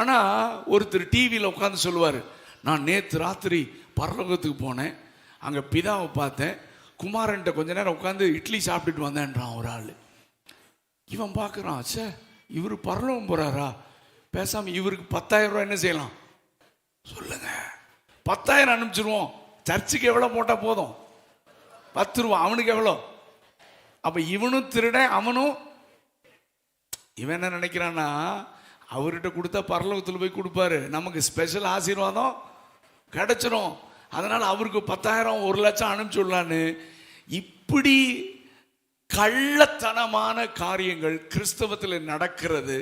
ஆனால் ஒருத்தர் டிவியில் உட்காந்து சொல்லுவார் நான் நேற்று ராத்திரி பரலோகத்துக்கு போனேன் அங்கே பிதாவை பார்த்தேன் குமாரன்ட்ட கொஞ்ச நேரம் உட்காந்து இட்லி சாப்பிட்டுட்டு வந்தேன்றான் ஒரு ஆள். இவன் பார்க்குறான் சே இவர் பரலோகம் போகிறாரா பேசாமல் இவருக்கு பத்தாயிரம் ரூபா என்ன செய்யலாம்? சொல்லுங்க. பத்தாயிரம் அனுப்பிச்சிருவோம். சர்ச்சுக்கு எவ்வளோ போட்டால் போதும்? பத்து ரூபா அவனுக்கு எவ்வளோ? அப்போ இவனும் திருடேன் அவனும் இவன் என்ன நினைக்கிறான்னா அவர்கிட்ட கொடுத்தா பரலோகத்தில் போய் கொடுப்பாரு. நமக்கு ஸ்பெஷல் ஆசீர்வாதம் கிடச்சிரும். அதனால் அவருக்கு பத்தாயிரம் ஒரு லட்சம் அனுப்பிச்சு விடலான்னு. இப்படி கள்ளத்தனமான காரியங்கள் கிறிஸ்தவத்தில் நடக்கிறது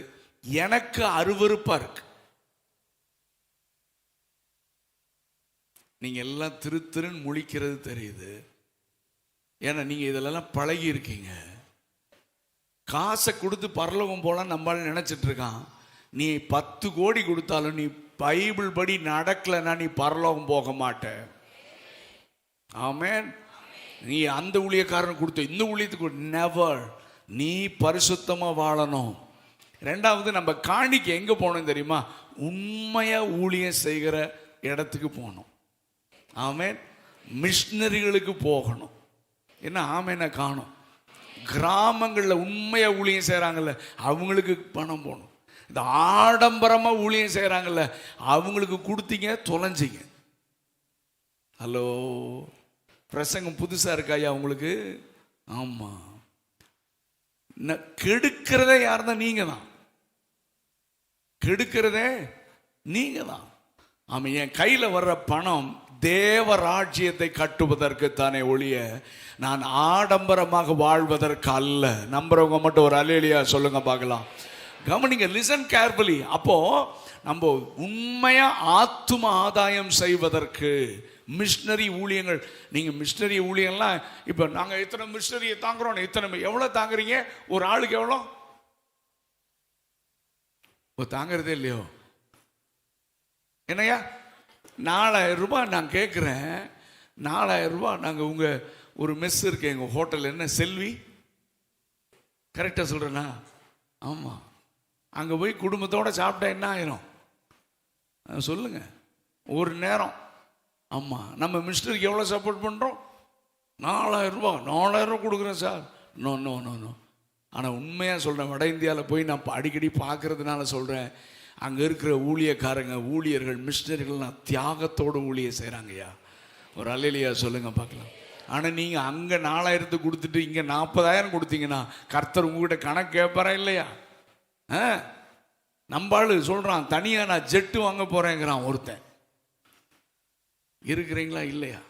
எனக்கு அருவறுப்பாக இருக்கு. நீங்கள் எல்லாம் திரு திருன்னு முழிக்கிறது தெரியுது. ஏன்னா நீங்கள் இதிலெல்லாம் பழகி இருக்கீங்க காசை கொடுத்து பரலோகம் போலாம் நம்மளால நினச்சிட்டு இருக்கான். நீ பத்து கோடி கொடுத்தாலும் நீ பைபிள் படி நடக்கலைன்னா நீ பரலோகம் போக மாட்ட. ஆமேன். நீ அந்த ஊழியக்காரன் கொடுத்த இந்த ஊழியத்துக்கு நெவர் நீ பரிசுத்தமாக வாழணும். ரெண்டாவது நம்ம காணிக்கு எங்கே போகணும் தெரியுமா? உண்மையாக ஊழியம் செய்கிற இடத்துக்கு போகணும். ஆமேன். மிஷினரிகளுக்கு போகணும். என்ன ஆமேனை காணும்? கிராமங்களில் உண்மையாக ஊழியம் செய்கிறாங்கல்ல அவங்களுக்கு பணம் போகணும். இந்த ஆடம்பரமாக ஊழியம் செய்கிறாங்கல்ல அவங்களுக்கு கொடுத்தீங்க தொலைஞ்சிங்க. ஹலோ பிரசங்கம் புதுசாக இருக்காயா உங்களுக்கு? ஆமாம் கெடுக்கிறதே யார் தான் நீங்கள் தான் கெடுக்கிறதே நீங்கள் தான் ஆமாம் என் கையில் வர்ற பணம் தேவ ராஜ்யத்தை கட்டுவதற்கு தானே ஒழிய நான் ஆடம்பரமாக வாழ்வதற்கு அல்ல. நம்புறவங்க மட்டும் ஒரு அலேலியா சொல்லுங்க பார்க்கலாம். கவனிங்க லிசன் கேர்ஃபுல்லி அப்போ நம்ம உண்மையா ஆத்தும ஆதாயம் செய்வதற்கு மிஷினரி ஊழியங்கள் நீங்கள் மிஷினரி ஊழியம்லாம் இப்போ நாங்கள் இத்தனை மிஷினரியை தாங்குறோம் இத்தனை எவ்வளோ தாங்குறீங்க? ஒரு ஆளுக்கு எவ்வளோ? இப்போ தாங்குறதே இல்லையோ? என்னய்யா? நாலாயிரம் ரூபாய் நான் கேட்குறேன் நாலாயிரம் ரூபாய் நாங்கள் உங்கள் ஒரு மெஸ் இருக்கு எங்கள் ஹோட்டல் என்ன செல்வி? கரெக்டாக சொல்கிறேன்னா ஆமாம் அங்கே போய் குடும்பத்தோடு சாப்பிட்டா என்ன ஆயிரும்? அஹ் சொல்லுங்க. ஒரு நேரம். ஆமாம் நம்ம மினிஸ்டருக்கு எவ்வளோ சப்போர்ட் பண்ணுறோம் நாலாயிரரூபா நாலாயிரரூபா கொடுக்குறேன் sir. No no no no ஆனால் உண்மையாக சொல்கிறேன் வட இந்தியாவில் போய் நான் அடிக்கடி பார்க்கறதுனால சொல்கிறேன் அங்கே இருக்கிற ஊழியக்காரங்க ஊழியர்கள் மிஷினரிகள்லாம் தியாகத்தோடு ஊழியம் செய்கிறாங்கய்யா ஒரு அலையிலையா சொல்லுங்கள் பார்க்கலாம். ஆனால் நீங்கள் அங்கே நாலாயிரத்துக்கு கொடுத்துட்டு இங்கே நாற்பதாயிரம் கொடுத்தீங்கன்னா கர்த்தர் உங்ககிட்ட கணக்கு கேட்பாரா இல்லையா? நம்பாளு சொல்கிறான் தனியாக நான் ஜெட்டு வாங்க போகிறேங்கிறான் ஒருத்தன். இருக்கிறீங்களா இல்லையா?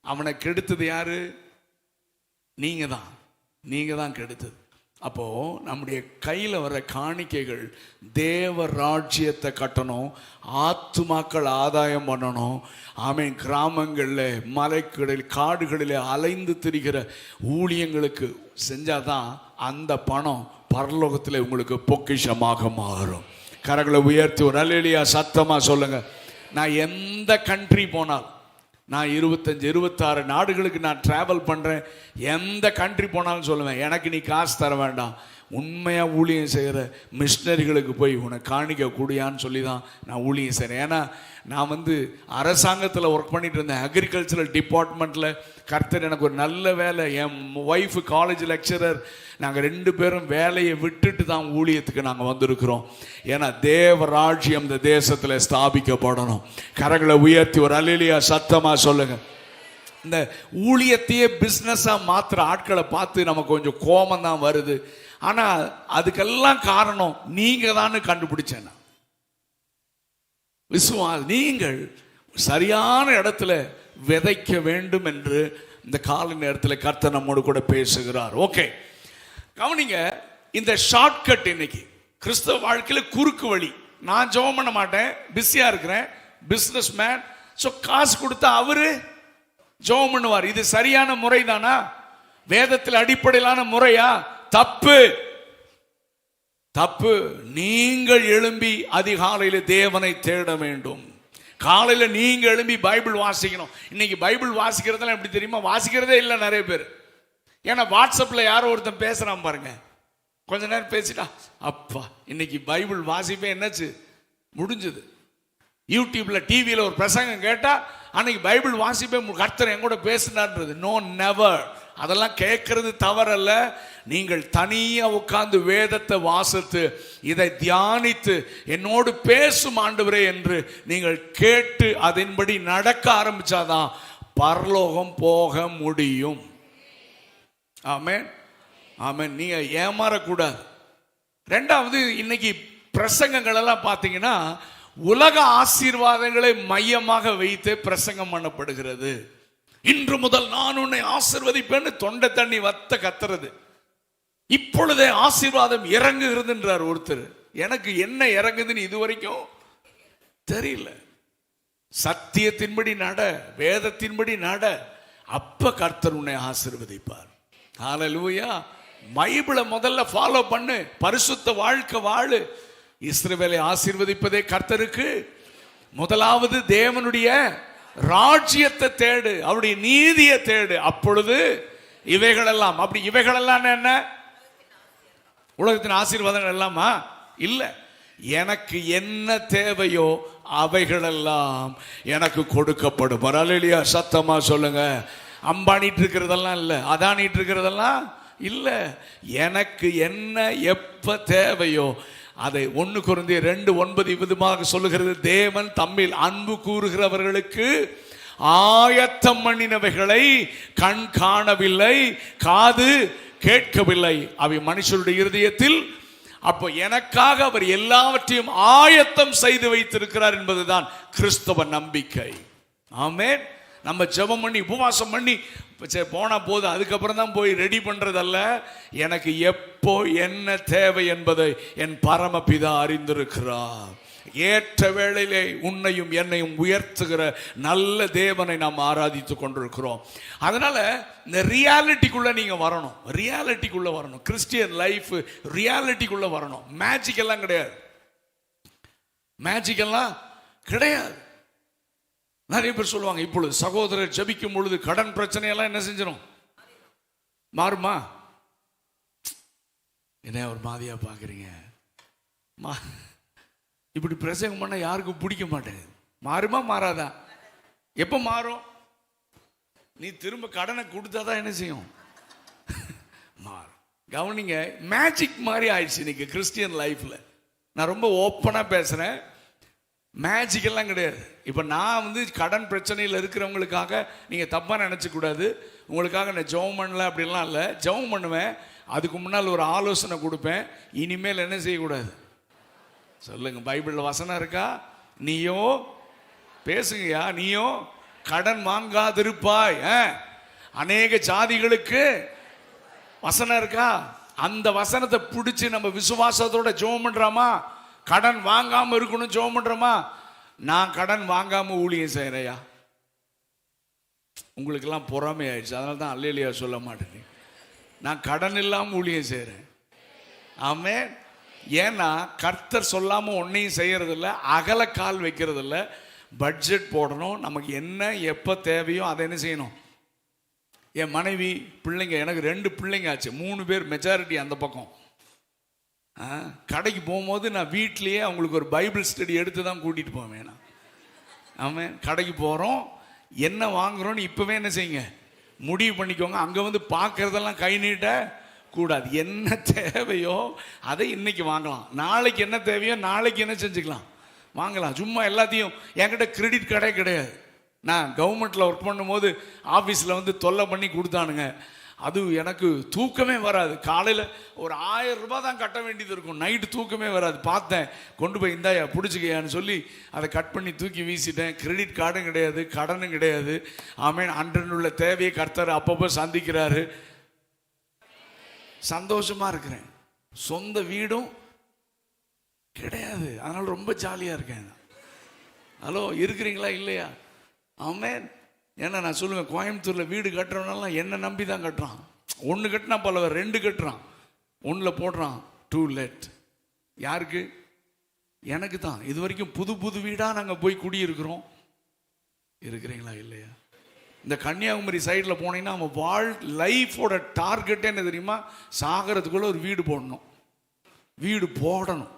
அவனை கெடுத்தது யாரு? நீங்கள் தான் நீங்கள் தான் கெடுத்தது. அப்போது நம்முடைய கையில் வர காணிக்கைகள் தேவ ராஜ்யத்தை கட்டணும் ஆத்துமாக்கள் ஆதாயம் பண்ணணும் ஆமீன் கிராமங்களில் மலைக்கடல் காடுகளில் அலைந்து திரிகிற ஊழியங்களுக்கு செஞ்சாதான் அந்த பணம் பரலோகத்தில் உங்களுக்கு பொக்கிஷமாக மாறும். கரங்களை உயர்த்தி ஒரு அலையிலியா சத்தமாக சொல்லுங்க. நான் எந்த கண்ட்ரி போனால் நான் இருபத்தஞ்சி இருபத்தாறு நாடுகளுக்கு நான் ட்ராவல் பண்ணுறேன் எந்த கண்ட்ரி போனாலும் சொல்லுவேன் எனக்கு நீ காசு தர வேண்டாம். உண்மையாக ஊழியம் செய்கிற மிஷினரிகளுக்கு போய் உன்னை காணிக்க கூடியான்னு சொல்லி தான் நான் ஊழியம் செய்கிறேன் ஏன்னா நான் வந்து அரசாங்கத்தில் ஒர்க் பண்ணிட்டு இருந்தேன். அக்ரிகல்ச்சரல் டிபார்ட்மெண்ட்டில் கர்த்தர் எனக்கு ஒரு நல்ல வேலை. என் ஒய்ஃபு காலேஜ் லெக்சரர் நாங்கள் ரெண்டு பேரும் வேலையை விட்டுட்டு தான் ஊழியத்துக்கு நாங்கள் வந்திருக்கிறோம். ஏன்னா தேவ ராஜ்யம் இந்த தேசத்தில் ஸ்தாபிக்கப்படணும். கரங்களை உயர்த்தி ஒரு அலிலியா சத்தமாக சொல்லுங்கள் இந்த ஊழியத்தையே பிஸ்னஸாக மாத்துற ஆட்களை பார்த்து நமக்கு கொஞ்சம் கோபம் தான் வருது. ஆனால் அதுக்கெல்லாம் காரணம் நீங்கள் தான் கண்டுபிடிச்சேன்னா விசுவா நீங்கள் சரியான இடத்துல விதைக்க வேண்டும் என்று இந்த கால நேரத்தில் கர்த்தர் நம்மோடு கூட பேசுகிறார். ஓகே. கவனிங்க இந்த ஷார்ட்கட் இன்னைக்கு. கிறிஸ்தவ வாழ்க்கையில் குறுக்கு வழி. நான் ஜெபம் பண்ண மாட்டேன் பிஸியாக இருக்கிறேன் பிஸ்னஸ் மேன் ஸோ காசு கொடுத்தா அவரு ஜெபம் பண்ணுவார். இது சரியான முறை தானா வேதத்தில் அடிப்படையிலான முறையா? தப்பு. தப்பு. நீங்கள் எழும்பி அதிகாலையில் தேவனை தேட வேண்டும். காலையில் நீங்கள் எழும்பி பைபிள் வாசிக்கணும். இன்னைக்கு பைபிள் வாசிக்கிறதெல்லாம் எப்படி தெரியுமா? வாசிக்கிறதே இல்லை நிறைய பேர். ஏன்னா வாட்ஸ்அப்பில் யாரோ ஒருத்தன் பேசுகிறான் பாருங்க. கொஞ்ச நேரம் பேசிட்டா அப்பா இன்னைக்கு பைபிள் வாசிப்பே என்னாச்சு? முடிஞ்சது. யூடியூப்ல டிவியில் ஒரு பிரசங்கம் கேட்டால் அன்னைக்கு பைபிள் வாசிப்பே மு- கர்த்தர் என் கூட பேசினார்ன்றது. நோ நெவர் அதெல்லாம் கேட்கறது தவறல்ல. நீங்கள் தனியாக உட்கார்ந்து வேதத்தை வாசித்து இதை தியானித்து என்னோடு பேசும் ஆண்டவரே என்று நீங்கள் கேட்டு அதன்படி நடக்க ஆரம்பிச்சாதான் பரலோகம் போக முடியும். ஆமேன். ஆமேன். நீங்கள் ஏமாறக்கூடாது. ரெண்டாவது இன்னைக்கு பிரசங்கங்களெல்லாம் பார்த்தீங்கன்னா உலக ஆசீர்வாதங்களை மையமாக வைத்து பிரசங்கம் பண்ணப்படுகிறது. இன்று முதல் நான் உன்னை ஆசிர்வதிப்பேன்னு தொண்டை தண்ணி வத்த கத்துறது. இப்பொழுதே ஆசீர்வாதம் இறங்குகிறதுன்றார் ஒருத்தர். எனக்கு என்ன இறங்குதுன்னு இது வரைக்கும் தெரியல. சத்தியத்தின்படி நட வேதத்தின்படி நட அப்ப கர்த்தர் உன்னை ஆசிர்வதிப்பார். ஹalleluya பைபிளை முதல்ல ஃபாலோ பண்ணு பரிசுத்த வாழ்க்கை வாழு. இஸ்ரவேலை ஆசீர்வதிப்பதே கர்த்தருக்கு. முதலாவது தேவனுடைய ராஜ்யத்தை தேடு அவருடைய நீதியை தேடு. அப்பொழுது இவைகளெல்லாம் அப்படி இவைகளெல்லாம் என்ன? உலகத்தின் ஆசீர்வாதங்கள் எல்லாமா? இல்லை. எனக்கு என்ன தேவையோ அவைகளெல்லாம் எனக்கு கொடுக்கப்படும். பரவாயில்லையா சத்தமாக சொல்லுங்க. அம்பானிட்டு இருக்கிறதெல்லாம் இல்லை. அதானிட்டு இருக்கிறதெல்லாம் இல்லை. எனக்கு என்ன எப்போ தேவையோ அதை ஒன்று குறைந்திய ரெண்டு ஒன்பது விதமாக சொல்லுகிறது. தேவன் தம்மில் அன்பு கூறுகிறவர்களுக்கு ஆயத்தம் பண்ணினவைகளை கண் காணவில்லை காது கேட்கவில்லை. அவை மனுஷருடைய இருதயத்தில். அப்போ எனக்காக அவர் எல்லாவற்றையும் ஆயத்தம் செய்து வைத்திருக்கிறார் என்பதுதான் கிறிஸ்தவ நம்பிக்கை. ஆமே நம்ம ஜெபம் பண்ணி உபவாசம் பண்ணி சரி போனால் போதும். அதுக்கப்புறம் தான் போய் ரெடி பண்ணுறதல்ல எனக்கு எப்போ என்ன தேவை என்பதை என் பரமபிதா அறிந்திருக்கிறார். ஏற்ற வேளையிலே உன்னையும் என்னையும் உயர்த்துகிற நல்ல தேவனை நாம் ஆராதித்து கொண்டிருக்கிறோம். அதனால் இந்த ரியாலிட்டிக்குள்ளே நீங்கள் வரணும். ரியாலிட்டிக்குள்ளே வரணும். கிறிஸ்டியன் லைஃப் ரியாலிட்டிக்குள்ளே வரணும். மேஜிக்கெல்லாம் கிடையாது. மேஜிக்கெல்லாம் கிடையாது. நிறைய பேர் சொல்லுவாங்க இப்பொழுது சகோதரர் ஜபிக்கும் பொழுது கடன் பிரச்சனையெல்லாம் என்ன செஞ்சிடும் மாறுமா? என்ன ஒரு மாதிரியா பார்க்குறீங்க மா இப்படி பிரசங்கம் பண்ண யாருக்கும் பிடிக்க மாட்டேங்குது. மாறுமா மாறாதா? எப்போ மாறும்? நீ திரும்ப கடனை கொடுத்தாதான் என்ன செய்யும்? மாறும். கவனிங்க மேஜிக் மாதிரி ஆயிடுச்சு இன்னைக்கு கிறிஸ்டியன் லைஃப்பில் நான் ரொம்ப ஓப்பனாக பேசுகிறேன் மேஜிக்கெல்லாம் கிடையாது. இப்போ நான் வந்து கடன் பிரச்சனையில் இருக்கிறவங்களுக்காக நீங்கள் தப்பாக நினச்சக்கூடாது உங்களுக்காக நான் ஜெபம் பண்ணல அப்படிலாம் இல்லை. ஜெபம் பண்ணுவேன். அதுக்கு முன்னால் ஒரு ஆலோசனை கொடுப்பேன். இனிமேல் என்ன செய்யக்கூடாது? சொல்லுங்க பைபிளில் வசனம் இருக்கா? நீயோ பேசுங்கய்யா நீயோ கடன் வாங்காதிருப்பாய். ஆ? அநேக ஜாதிகளுக்கு வசனம் இருக்கா? அந்த வசனத்தை பிடிச்சி நம்ம விசுவாசத்தோட ஜெபம் பண்ணுறோமா கடன் வாங்காம இருக்கணும் ஜோம் பண்றோமா? நான் கடன் வாங்காம ஊழியம் செய்யறையா உங்களுக்கெல்லாம் பொறாமை ஆயிடுச்சு அதனால தான் அல்லையா சொல்ல மாட்டேன். நான் கடன் இல்லாம ஊழியம் செய்கிறேன் ஆமே ஏன்னா கர்த்தர் சொல்லாம ஒன்னையும் செய்யறது அகல கால் வைக்கிறது இல்லை பட்ஜெட் போடணும். நமக்கு என்ன எப்போ தேவையோ அதை என்ன செய்யணும்? என் மனைவி பிள்ளைங்க எனக்கு ரெண்டு பிள்ளைங்க ஆச்சு. மூணு பேர் மெஜாரிட்டி அந்த பக்கம். கடைக்கு போகும்போது நான் வீட்லேயே அவங்களுக்கு ஒரு பைபிள் ஸ்டடி எடுத்து தான் கூட்டிகிட்டு போவேன் நான். ஆமாம் கடைக்கு போகிறோம் என்ன வாங்குகிறோன்னு இப்போவே என்ன செய்யுங்க? முடிவு பண்ணிக்கோங்க. அங்கே வந்து பார்க்கறதெல்லாம் கை நீட்ட கூடாது. என்ன தேவையோ அதை இன்னைக்கு வாங்கலாம். நாளைக்கு என்ன தேவையோ நாளைக்கு என்ன செஞ்சுக்கலாம்? வாங்கலாம். சும்மா எல்லாத்தையும் என்கிட்ட கிரெடிட் கார்டே கிடையாது. நான் கவர்மெண்ட்டில் ஒர்க் பண்ணும்போது ஆஃபீஸில் வந்து தொல்லை பண்ணி கொடுத்தானுங்க. அது எனக்கு தூக்கமே வராது. காலையில் ஒரு ஆயிரம் ரூபாய் தான் கட்ட வேண்டியது இருக்கும். நைட்டு தூக்கமே வராது. பார்த்தேன். கொண்டு போய் இந்தாயா பிடிச்சிக்கையான்னு சொல்லி அதை கட் பண்ணி தூக்கி வீசிட்டேன். கிரெடிட் கார்டும் கிடையாது. கடனும் கிடையாது. ஆமேன். அன்றன் உள்ள தேவையை கர்த்தர் அப்பப்போ சந்திக்கிறாரு. சந்தோஷமாக இருக்கிறேன். சொந்த வீடும் கிடையாது. அதனால் ரொம்ப ஜாலியாக இருக்கேன். ஹலோ இருக்கிறீங்களா இல்லையா? ஆமேன். ஏன்னா நான் சொல்லுவேன் கோயம்புத்தூரில் வீடு கட்டுறவனெல்லாம் என்னை நம்பி தான் கட்டுறான். ஒன்று கட்டினா பல ரெண்டு கட்டுறான். ஒன்றில் போடுறான் டூ லெட் யாருக்கு? எனக்கு தான். இது வரைக்கும் புது புது வீடாக நாங்கள் போய் குடியிருக்கிறோம். இருக்கிறீங்களா இல்லையா? இந்த கன்னியாகுமரி சைடில் போனீங்கன்னா நம்ம வாழ் லைஃபோட டார்கெட்டே என்ன தெரியுமா? சாகிறதுக்குள்ளே ஒரு வீடு போடணும். வீடு போடணும்.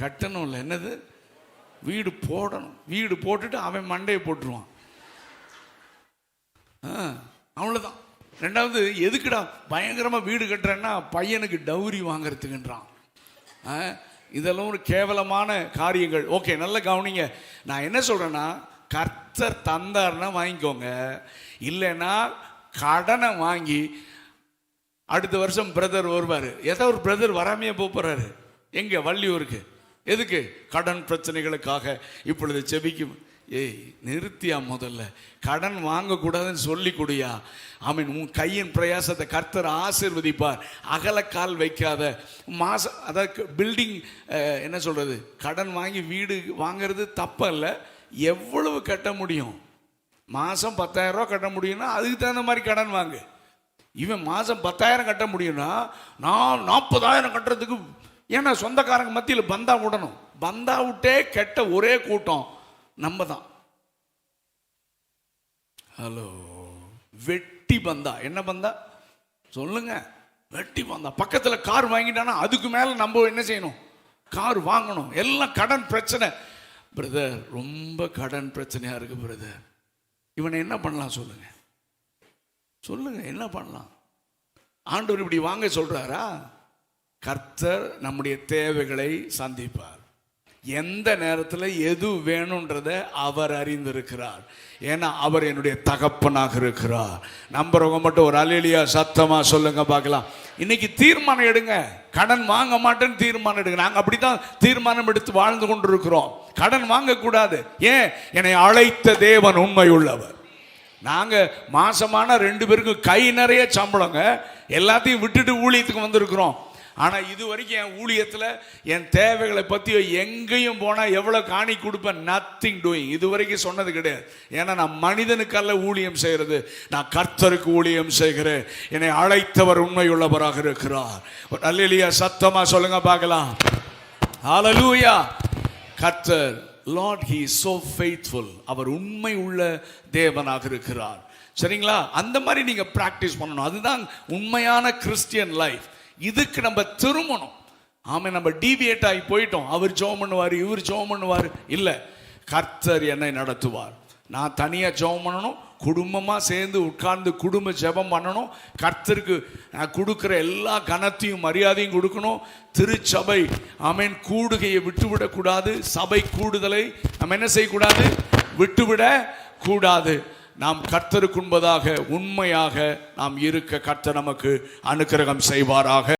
கட்டணும் இல்லை என்னது? வீடு போடணும். வீடு போட்டுட்டு அவன் மண்டையை போட்டுருவான். ஆ, ரெண்டாவது எதுக்குடா பயங்கரமாக வீடு கட்டுறேன்னா பையனுக்கு டவுரி வாங்குறதுக்குன்றான். ஆ, இதெல்லாம் ஒரு கேவலமான காரியங்கள். ஓகே நல்ல கவனிங்க. நான் என்ன சொல்கிறேன்னா கர்த்தர் தந்தார்னா வாங்கிக்கோங்க. இல்லைன்னா கடனை வாங்கி அடுத்த வருஷம் பிரதர் வருவார். ஏதோ ஒரு பிரதர் வராமையே போகிறாரு எங்கே? வள்ளியூருக்கு. எதுக்கு? கடன் பிரச்சனைகளுக்காக. இப்பொழுது செபிக்கும். ஏய் நிறுத்தியா முதல்ல. கடன் வாங்கக்கூடாதுன்னு சொல்லி கொடுயா ஆமீன் உன் கையின் பிரயாசத்தை கர்த்தர் ஆசீர்வதிப்பார். அகலக்கால் வைக்காத. மாச அதாவது பில்டிங் என்ன சொல்கிறது கடன் வாங்கி வீடு வாங்குறது தப்பல்ல. எவ்வளவு கட்ட முடியும்? மாதம் பத்தாயிரரூவா கட்ட முடியும்னா அதுக்கு தகுந்த மாதிரி கடன் வாங்கு. இவன் மாதம் பத்தாயிரம் கட்ட முடியும்னா நான் நாற்பதாயிரம் கட்டுறதுக்கு ஏன்னா சொந்தக்காரங்க மத்தியில் பந்தா விடணும். பந்தா விட்டே கெட்ட ஒரே கூட்டம். நம்ம தான் ஹலோ வெட்டி பந்தா. என்ன பந்தா? சொல்லுங்க. வெட்டி பந்தா. பக்கத்தில் கார் வாங்கிட்டானா அதுக்கு மேலே நம்ம என்ன செய்யணும்? கார் வாங்கணும். எல்லாம் கடன் பிரச்சனை. பிரதர் ரொம்ப கடன் பிரச்சனையாக இருக்கு பிரதர் இவனை என்ன பண்ணலாம் சொல்லுங்க? சொல்லுங்க என்ன பண்ணலாம்? ஆண்டவர் இப்படி வாங்க சொல்றாரா? கர்த்தர் நம்முடைய தேவைகளை சந்திப்பார். எந்த நேரத்தில் எது வேணுன்றத அவர் அறிந்திருக்கிறார். ஏன்னா அவர் என்னுடைய தகப்பனாக இருக்கிறார். நம்புறவங்க மட்டும் ஒரு அலிலியா சத்தமாக சொல்லுங்க பார்க்கலாம். இன்னைக்கு தீர்மானம் எடுங்க. கடன் வாங்க மாட்டேன்னு தீர்மானம் எடுங்க. நாங்கள் அப்படி தான் தீர்மானம் எடுத்து வாழ்ந்து கொண்டிருக்கிறோம். கடன் வாங்கக்கூடாது. ஏன்? என்னை அழைத்த தேவன் உண்மை உள்ளவர். நாங்கள் மாசமான ரெண்டு பேருக்கும் கை நிறைய சம்பளங்க. எல்லாத்தையும் விட்டுட்டு ஊழியத்துக்கு வந்திருக்கிறோம். ஆனால் இது வரைக்கும் என் ஊழியத்தில் என் தேவைகளை பத்தி எங்கேயும் போனால் எவ்வளோ காணி கொடுப்பேன்? நத்திங் டூயிங் இது வரைக்கும் சொன்னது கிடையாது. ஏன்னா நான் மனிதனுக்கல்ல ஊழியம் செய்கிறது நான் கர்த்தருக்கு ஊழியம் செய்கிறேன். என்னை அழைத்தவர் உண்மையுள்ளவராக இருக்கிறார். அல்லையா சத்தமாக சொல்லுங்க பார்க்கலாம். ஹalleluya கர்த்தர் லார்ட் ஹீ சோ ஃபெய்த்ஃபுல் அவர் உண்மை உள்ள தேவனாக இருக்கிறார். சரிங்களா? அந்த மாதிரி நீங்கள் ப்ராக்டிஸ் பண்ணணும். அதுதான் உண்மையான கிறிஸ்டியன் லைஃப் இதுக்கு நம்ம திரும்பணும். ஆமாம் நம்ம டீவியேட் ஆகி போயிட்டோம். அவர் ஜோம் பண்ணுவார் இவர் ஜோம் பண்ணுவார். இல்லை கர்த்தர் என்னை நடத்துவார். நான் தனியாக ஜெபம் பண்ணணும் குடும்பமாக சேர்ந்து உட்கார்ந்து குடும்ப ஜெபம் பண்ணணும். கர்த்தருக்கு நான் கொடுக்குற எல்லா கனத்தையும் மரியாதையும் கொடுக்கணும். திருச்சபை அமேன் கூடுகையை விட்டுவிடக்கூடாது. சபை கூடுதலை நம்ம என்ன செய்யக்கூடாது? விட்டுவிட கூடாது நாம் கர்த்தருக்கு உண்பதாக உண்மையாக நாம் இருக்க கர்த்தர் நமக்கு அனுக்கிரகம் செய்வாராக.